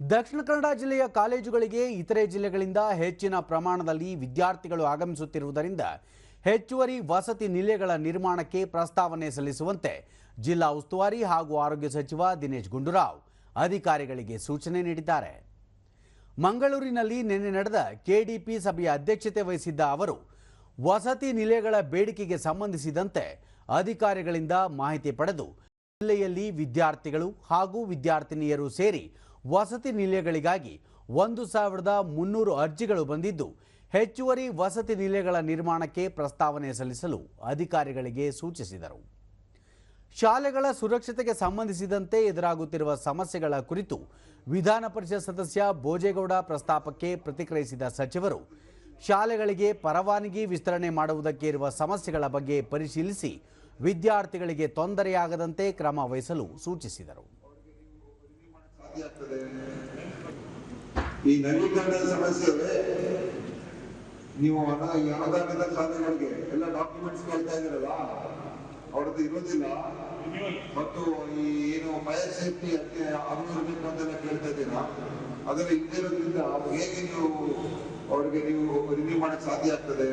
ದಕ್ಷಿಣ ಕನ್ನಡ ಜಿಲ್ಲೆಯ ಕಾಲೇಜುಗಳಿಗೆ ಇತರೆ ಜಿಲ್ಲೆಗಳಿಂದ ಹೆಚ್ಚಿನ ಪ್ರಮಾಣದಲ್ಲಿ ವಿದ್ಯಾರ್ಥಿಗಳು ಆಗಮಿಸುತ್ತಿರುವುದರಿಂದ ಹೆಚ್ಚುವರಿ ವಸತಿ ನಿಲಯಗಳ ನಿರ್ಮಾಣಕ್ಕೆ ಪ್ರಸ್ತಾವನೆ ಸಲ್ಲಿಸುವಂತೆ ಜಿಲ್ಲಾ ಉಸ್ತುವಾರಿ ಹಾಗೂ ಆರೋಗ್ಯ ಸಚಿವ ದಿನೇಶ್ ಗುಂಡೂರಾವ್ ಅಧಿಕಾರಿಗಳಿಗೆ ಸೂಚನೆ ನೀಡಿದ್ದಾರೆ. ಮಂಗಳೂರಿನಲ್ಲಿ ನಿನ್ನೆ ನಡೆದ ಕೆಡಿಪಿ ಸಭೆಯ ಅಧ್ಯಕ್ಷತೆ ವಹಿಸಿದ್ದ ಅವರು, ವಸತಿ ನಿಲಯಗಳ ಬೇಡಿಕೆಗೆ ಸಂಬಂಧಿಸಿದಂತೆ ಅಧಿಕಾರಿಗಳಿಂದ ಮಾಹಿತಿ ಪಡೆದು ಜಿಲ್ಲೆಯಲ್ಲಿ ವಿದ್ಯಾರ್ಥಿಗಳು ಹಾಗೂ ವಿದ್ಯಾರ್ಥಿನಿಯರು ಸೇರಿ ವಸತಿ ನಿಲಯಗಳಿಗಾಗಿ ಒಂದು ಸಾವಿರದ ಮುನ್ನೂರು ಅರ್ಜಿಗಳು ಬಂದಿದ್ದು, ಹೆಚ್ಚುವರಿ ವಸತಿ ನಿಲಯಗಳ ನಿರ್ಮಾಣಕ್ಕೆ ಪ್ರಸ್ತಾವನೆ ಸಲ್ಲಿಸಲು ಅಧಿಕಾರಿಗಳಿಗೆ ಸೂಚಿಸಿದರು. ಶಾಲೆಗಳ ಸುರಕ್ಷತೆಗೆ ಸಂಬಂಧಿಸಿದಂತೆ ಎದುರಾಗುತ್ತಿರುವ ಸಮಸ್ಯೆಗಳ ಕುರಿತು ವಿಧಾನ ಪರಿಷತ್ ಸದಸ್ಯ ಭೋಜೇಗೌಡ ಪ್ರಸ್ತಾಪಕ್ಕೆ ಪ್ರತಿಕ್ರಿಯಿಸಿದ ಸಚಿವರು, ಶಾಲೆಗಳಿಗೆ ಪರವಾನಗಿ ವಿಸ್ತರಣೆ ಮಾಡುವುದಕ್ಕೆ ಇರುವ ಸಮಸ್ಯೆಗಳ ಬಗ್ಗೆ ಪರಿಶೀಲಿಸಿ ವಿದ್ಯಾರ್ಥಿಗಳಿಗೆ ತೊಂದರೆಯಾಗದಂತೆ ಕ್ರಮ ವಹಿಸಲು ಸೂಚಿಸಿದರು. ಈ ನವೀಕರಣದ ಸಮಸ್ಯೆ ನೀವು ಅನುದಾನದ ಶಾಲೆಗಳಿಗೆ ಎಲ್ಲ ಡಾಕ್ಯುಮೆಂಟ್ಸ್ ಕೇಳ್ತಾ ಇದ್ದೀರಲ್ಲ, ಅವ್ರದ್ದು ಇರೋದಿಲ್ಲ. ಮತ್ತು ಈ ಏನು ಫೈರ್ ಸೇಫ್ಟಿ ಅದಕ್ಕೆ ಅದು ಇರಬೇಕು ಅಂತೆಲ್ಲ ಕೇಳ್ತಾ ಇದ್ದೀರಾ? ಅದೆಲ್ಲ ಇದ್ದಿರೋದ್ರಿಂದ ಹೇಗೆ ನೀವು ಅವ್ರಿಗೆ ನೀವು ರಿನ್ಯೂ ಮಾಡಕ್ ಸಾಧ್ಯ ಆಗ್ತದೆ?